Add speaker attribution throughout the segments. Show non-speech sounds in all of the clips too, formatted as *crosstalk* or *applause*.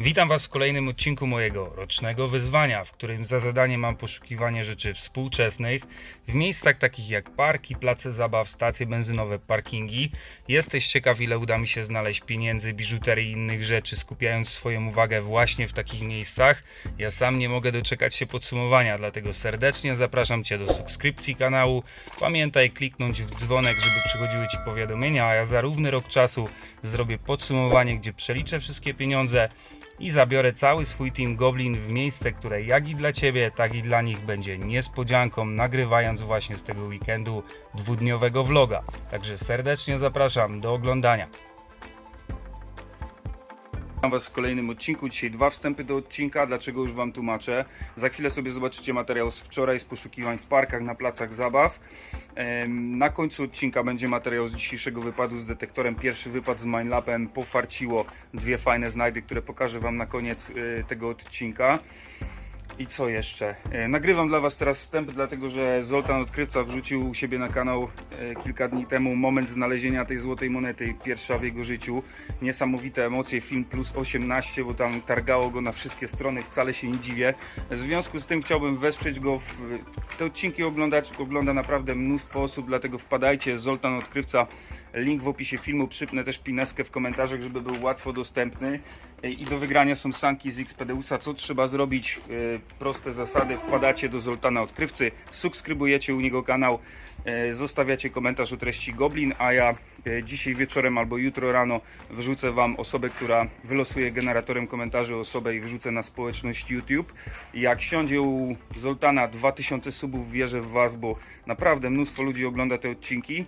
Speaker 1: Witam Was w kolejnym odcinku mojego rocznego wyzwania, w którym za zadanie mam poszukiwanie rzeczy współczesnych w miejscach takich jak parki, place zabaw, stacje benzynowe, parkingi. Jesteś ciekaw, ile uda mi się znaleźć pieniędzy, biżuterii i innych rzeczy, skupiając swoją uwagę właśnie w takich miejscach? Ja sam nie mogę doczekać się podsumowania, dlatego serdecznie zapraszam Cię do subskrypcji kanału. Pamiętaj kliknąć w dzwonek, żeby przychodziły Ci powiadomienia, a ja za równy rok czasu zrobię podsumowanie, gdzie przeliczę wszystkie pieniądze i zabiorę cały swój team Goblin w miejsce, które jak i dla Ciebie, tak i dla nich będzie niespodzianką, nagrywając właśnie z tego weekendu dwudniowego vloga. Także serdecznie zapraszam do oglądania. Witam Was w kolejnym odcinku. Dzisiaj dwa wstępy do odcinka. Dlaczego już Wam tłumaczę? Za chwilę sobie zobaczycie materiał z wczoraj z poszukiwań w parkach, na placach zabaw. Na końcu odcinka będzie materiał z dzisiejszego wypadu z detektorem. Pierwszy wypad z Mindlapem pofarciło. Dwie fajne znajdy, które pokażę Wam na koniec y, tego odcinka. I co jeszcze? E, Nagrywam dla Was teraz wstęp, dlatego że Zoltan Odkrywca wrzucił u siebie na kanał e, kilka dni temu moment znalezienia tej złotej monety, pierwsza w jego życiu. Niesamowite emocje, film plus 18, bo tam targało go na wszystkie strony, wcale się nie dziwię. W związku z tym chciałbym wesprzeć go. W... Te odcinki oglądać, ogląda naprawdę mnóstwo osób, dlatego wpadajcie, Zoltan Odkrywca, link w opisie filmu, przypnę też pineskę w komentarzach, żeby był łatwo dostępny. I do wygrania są sanki z Xpedeusa. Co trzeba zrobić? E, Proste zasady. Wpadacie do Zoltana Odkrywcy, subskrybujecie u niego kanał, e, zostawiacie komentarz o treści Goblin, a ja e, dzisiaj wieczorem albo jutro rano wrzucę Wam osobę, która wylosuje generatorem komentarzy osobę i wrzucę na społeczność YouTube. Jak siądzie u Zoltana 2000 subów, wierzę w Was, bo naprawdę mnóstwo ludzi ogląda te odcinki,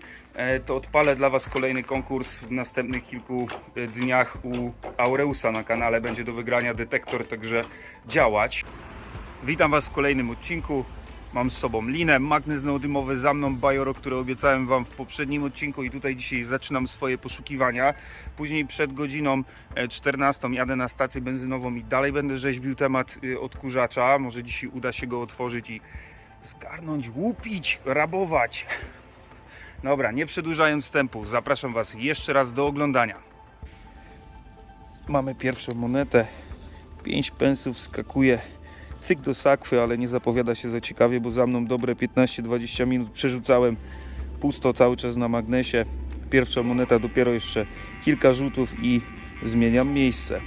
Speaker 1: to odpalę dla Was kolejny konkurs w następnych kilku dniach u Aureusa na kanale. Będzie do wygrania detektor, także działać. Witam Was w kolejnym odcinku. Mam z sobą linę, magnes neodymowy, za mną Bajoro, który obiecałem Wam w poprzednim odcinku i tutaj dzisiaj zaczynam swoje poszukiwania. Później przed godziną e, 14 jadę na stację benzynową i dalej będę rzeźbił temat y, odkurzacza. Może dzisiaj uda się go otworzyć i zgarnąć, łupić, rabować. Dobra, nie przedłużając wstępu, zapraszam Was jeszcze raz do oglądania. Mamy pierwszą monetę. 5 pensów skakuje cyk do sakwy, ale nie zapowiada się za ciekawie, bo za mną dobre 15-20 minut przerzucałem pusto cały czas na magnesie. Pierwsza moneta dopiero jeszcze kilka rzutów i zmieniam miejsce.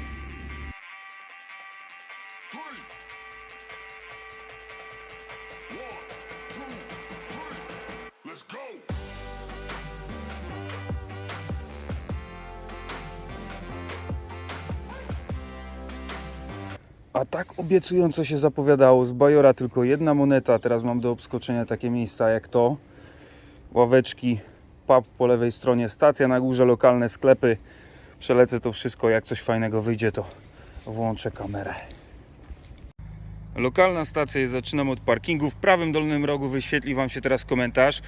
Speaker 1: A tak obiecująco się zapowiadało. Z Bajora tylko jedna moneta. Teraz mam do obskoczenia takie miejsca jak to. Ławeczki, pub po lewej stronie, stacja na górze, lokalne sklepy. Przelecę to wszystko. Jak coś fajnego wyjdzie, to włączę kamerę. Lokalna stacja zaczynam od parkingu. W prawym dolnym rogu wyświetli Wam się teraz komentarz.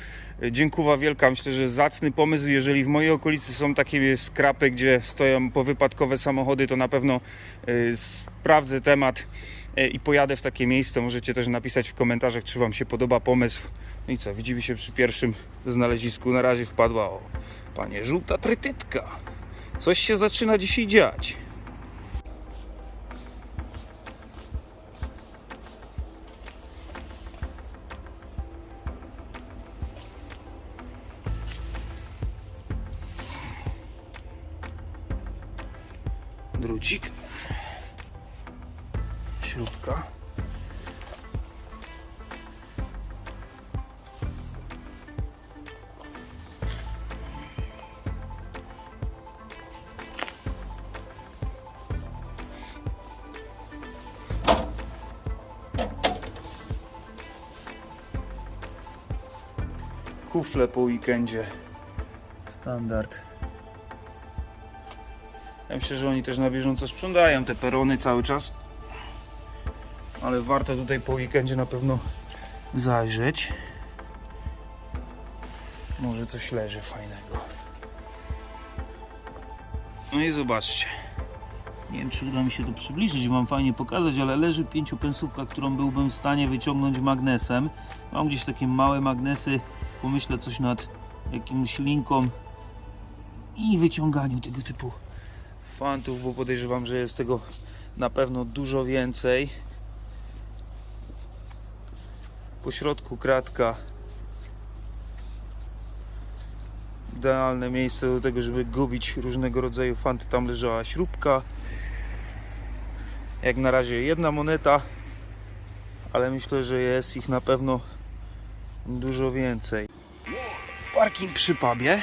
Speaker 1: Dziękuwa wielka, myślę, że zacny pomysł. Jeżeli w mojej okolicy są takie skrapy, gdzie stoją powypadkowe samochody, to na pewno y, sprawdzę temat y, i pojadę w takie miejsce. Możecie też napisać w komentarzach, czy Wam się podoba pomysł. No i co, widzimy się przy pierwszym znalezisku. Na razie wpadła o, panie, żółta trytytka. Coś się zaczyna dzisiaj dziać. Drucik, śrubka. Kufle po weekendzie. Standard. Ja myślę, że oni też na bieżąco sprzątają te perony cały czas. Ale warto tutaj po weekendzie na pewno zajrzeć. Może coś leży fajnego. No i zobaczcie. Nie wiem, czy uda mi się to przybliżyć, Wam fajnie pokazać, ale leży pięciopensówka, którą byłbym w stanie wyciągnąć magnesem. Mam gdzieś takie małe magnesy, pomyślę coś nad jakimś linką i wyciąganiu tego typu fantów, bo podejrzewam, że jest tego na pewno dużo więcej. Po środku kratka. Idealne miejsce do tego, żeby gubić różnego rodzaju fanty. Tam leżała śrubka. Jak na razie jedna moneta, ale myślę, że jest ich na pewno dużo więcej. Parking przy pubie.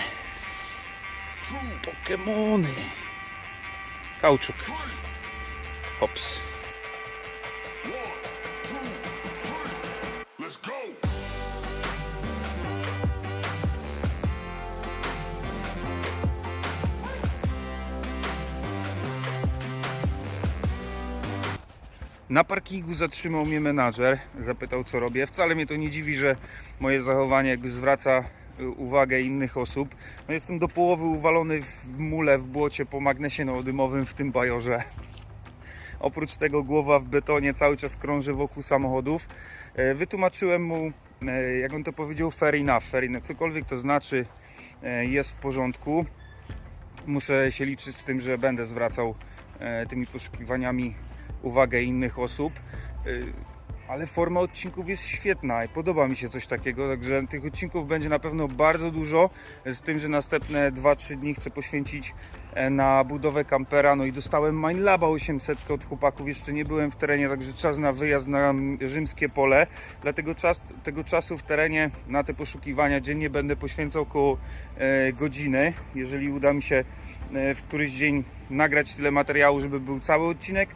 Speaker 1: Pokemony. Kauczuk. Hops. Na parkingu zatrzymał mnie menadżer, zapytał co robię. Wcale mnie to nie dziwi, że moje zachowanie jakby zwraca uwagę innych osób. No jestem do połowy uwalony w mule, w błocie po magnesie neodymowym w tym bajorze. Oprócz tego głowa w betonie cały czas krąży wokół samochodów. E, Wytłumaczyłem mu, e, jak on to powiedział, fair enough, fair enough. Cokolwiek to znaczy, e, jest w porządku. Muszę się liczyć z tym, że będę zwracał tymi poszukiwaniami uwagę innych osób. Ale forma odcinków jest świetna i podoba mi się coś takiego, także tych odcinków będzie na pewno bardzo dużo. Z tym, że następne 2-3 dni chcę poświęcić e, na budowę kampera. No i dostałem Minelaba 800 od chłopaków. Jeszcze nie byłem w terenie, także czas na wyjazd na rzymskie pole. Dlatego czas, tego czasu w terenie na te poszukiwania dziennie będę poświęcał około e, godziny. Jeżeli uda mi się e, w któryś dzień nagrać tyle materiału, żeby był cały odcinek,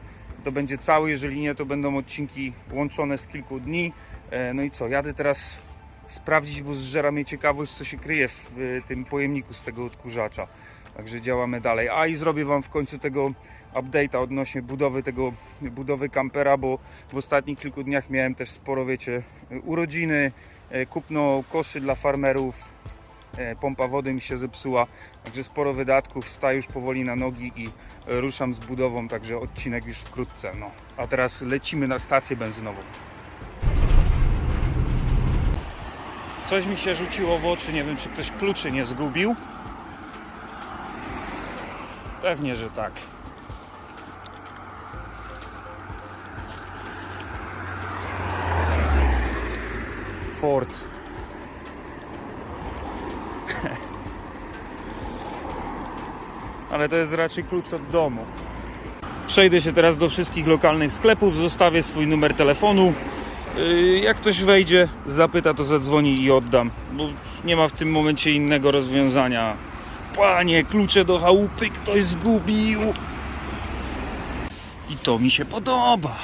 Speaker 1: to będzie cały, jeżeli nie, to będą odcinki łączone z kilku dni. E, No i co, jadę teraz sprawdzić, bo zżera mnie ciekawość, co się kryje w tym pojemniku z tego odkurzacza. Także działamy dalej. A i zrobię Wam w końcu tego update'a odnośnie budowy tego budowy kampera, bo w ostatnich kilku dniach miałem też sporo, wiecie, urodziny, e, kupno koszy dla farmerów, pompa wody mi się zepsuła, także sporo wydatków, staję już powoli na nogi i e, ruszam z budową, także odcinek już wkrótce. No. A teraz lecimy na stację benzynową. Coś mi się rzuciło w oczy, nie wiem czy ktoś kluczy nie zgubił. Pewnie, że tak. Ford. Ale to jest raczej klucz od domu. Przejdę się teraz do wszystkich lokalnych sklepów, zostawię swój numer telefonu. Yy, Jak ktoś wejdzie, zapyta, to zadzwoni i oddam, bo nie ma w tym momencie innego rozwiązania. Panie, klucze do chałupy ktoś zgubił. I to mi się podoba.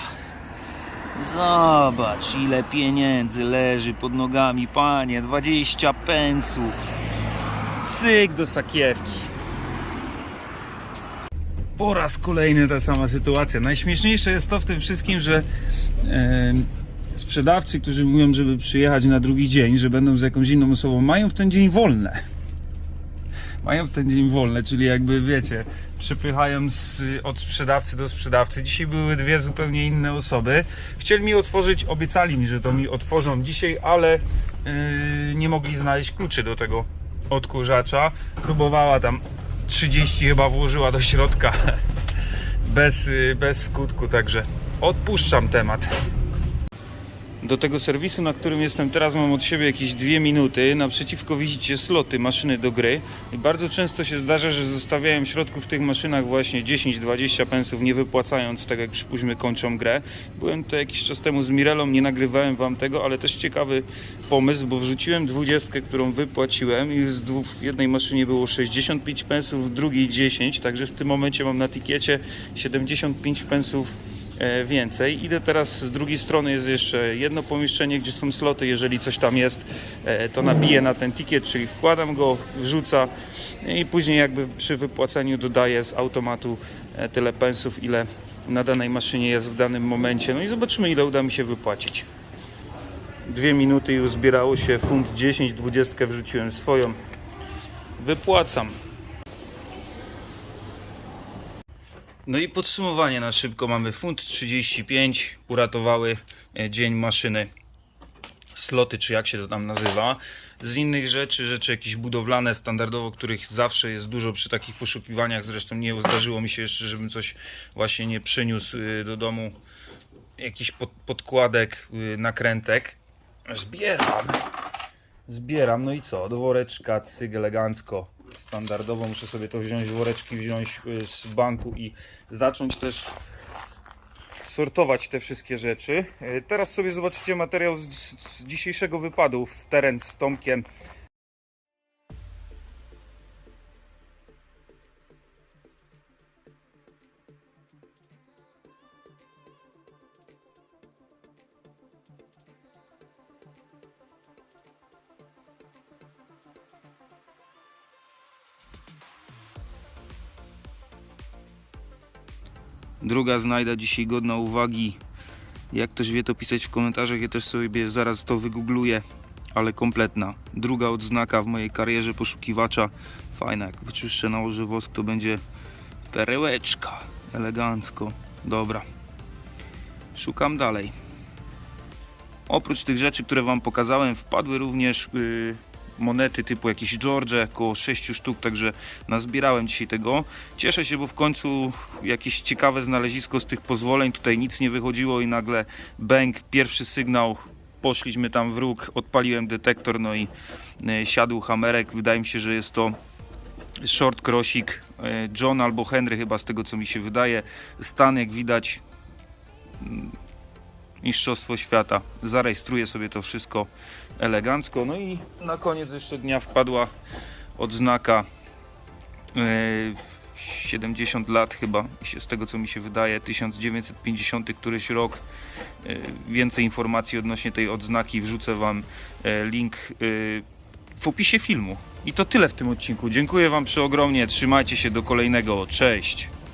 Speaker 1: Zobacz, ile pieniędzy leży pod nogami, panie. 20 pensów. Cyk do sakiewki. Po raz kolejny ta sama sytuacja. Najśmieszniejsze jest to w tym wszystkim, że em, sprzedawcy, którzy mówią, żeby przyjechać na drugi dzień, że będą z jakąś inną osobą, mają w ten dzień wolne. Mają w ten dzień wolne, czyli jakby wiecie, przepychają z, od sprzedawcy do sprzedawcy. Dzisiaj były dwie zupełnie inne osoby. Chcieli mi otworzyć, obiecali mi, że to mi otworzą dzisiaj, ale yy, nie mogli znaleźć kluczy do tego odkurzacza. Próbowała tam 30 chyba włożyła do środka *laughs* bez, yy, bez skutku, także odpuszczam temat. Do tego serwisu, na którym jestem teraz, mam od siebie jakieś dwie minuty. Naprzeciwko widzicie sloty, maszyny do gry. I bardzo często się zdarza, że zostawiają w środku w tych maszynach właśnie 10-20 pensów, nie wypłacając, tak jak przypuśćmy kończą grę. Byłem tutaj jakiś czas temu z Mirelą, nie nagrywałem Wam tego, ale też ciekawy pomysł, bo wrzuciłem 20, którą wypłaciłem i w jednej maszynie było 65 pensów, w drugiej 10, także w tym momencie mam na tikiecie 75 pensów więcej. Idę teraz z drugiej strony, jest jeszcze jedno pomieszczenie, gdzie są sloty. Jeżeli coś tam jest, e, to nabiję na ten ticket, czyli wkładam go, wrzuca i później jakby przy wypłaceniu dodaję z automatu e, tyle pensów, ile na danej maszynie jest w danym momencie. No i zobaczymy, ile uda mi się wypłacić. Dwie minuty już zbierało się, funt 10, 20 wrzuciłem swoją. Wypłacam. No i podsumowanie na szybko. Mamy funt 35, uratowały e, dzień maszyny sloty, czy jak się to tam nazywa. Z innych rzeczy, rzeczy jakieś budowlane, standardowo, których zawsze jest dużo przy takich poszukiwaniach. Zresztą nie zdarzyło mi się jeszcze, żebym coś właśnie nie przyniósł y, do domu. Jakiś pod, podkładek, y, nakrętek. Zbieram. Zbieram, no i co? Do woreczka, elegancko. Standardowo muszę sobie to wziąć, woreczki wziąć y, z banku i zacząć też sortować te wszystkie rzeczy. E, Teraz sobie zobaczycie materiał z, z dzisiejszego wypadu w teren z Tomkiem. Druga znajda dzisiaj godna uwagi. Jak ktoś wie to pisać w komentarzach, ja też sobie zaraz to wygoogluję, ale kompletna. Druga odznaka w mojej karierze poszukiwacza. Fajna, jak wyczyszczę nałożę wosk to będzie perełeczka. Elegancko. Dobra. Szukam dalej. Oprócz tych rzeczy, które Wam pokazałem, wpadły również yy, monety typu jakieś George, około 6 sztuk, także nazbierałem dzisiaj tego. Cieszę się, bo w końcu jakieś ciekawe znalezisko z tych pozwoleń. Tutaj nic nie wychodziło i nagle bęk, pierwszy sygnał. Poszliśmy tam w róg, odpaliłem detektor, no i e, siadł hamerek. Wydaje mi się, że jest to short crossik e, John albo Henry chyba z tego co mi się wydaje. Stan jak widać mm, Mistrzostwo Świata. Zarejestruję sobie to wszystko elegancko. No i na koniec jeszcze dnia wpadła odznaka e, 70 lat chyba, z tego co mi się wydaje, 1950 któryś rok. E, Więcej informacji odnośnie tej odznaki wrzucę Wam e, link e, w opisie filmu. I to tyle w tym odcinku. Dziękuję Wam przeogromnie. Trzymajcie się do kolejnego. Cześć!